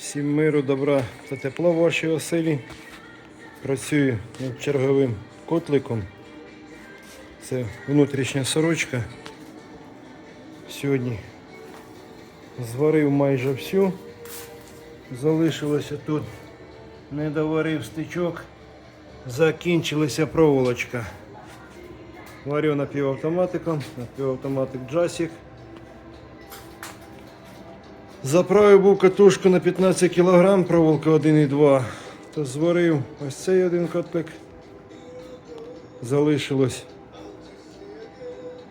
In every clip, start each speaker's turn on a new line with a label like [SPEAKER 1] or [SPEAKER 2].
[SPEAKER 1] Всім миру, добра та тепла в вашій оселі. Працюю над черговим котликом. Це внутрішня сорочка. Сьогодні зварив майже всю. Залишилося тут, не доварив стичок, закінчилася проволочка. Варю напівавтоматиком, напівавтоматик джасик. Заправив був катушку на 15 кг, проволока 1,2. То зварив ось цей один котлик. Залишилось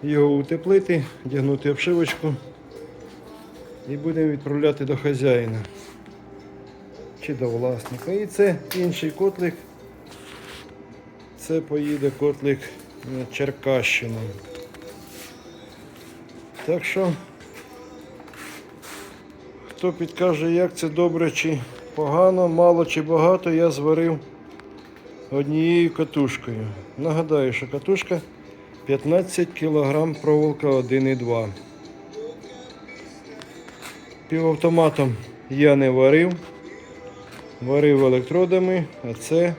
[SPEAKER 1] його утеплити, одягнути обшивочку і будемо відправляти до хазяїна чи до власника. І це інший котлик. Це поїде котлик на Черкащину. Так що, хто підкаже, як це добре чи погано, мало чи багато, я зварив однією катушкою. Нагадаю, що катушка 15 кг проволока 1,2. Півавтоматом я не варив. Варив електродами, а це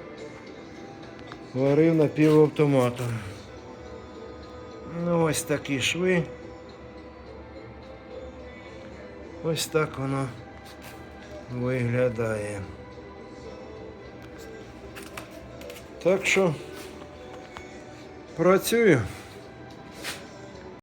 [SPEAKER 1] варив напівавтоматом. Ну, ось такі шви. Ось так воно виглядає. Так що працюю.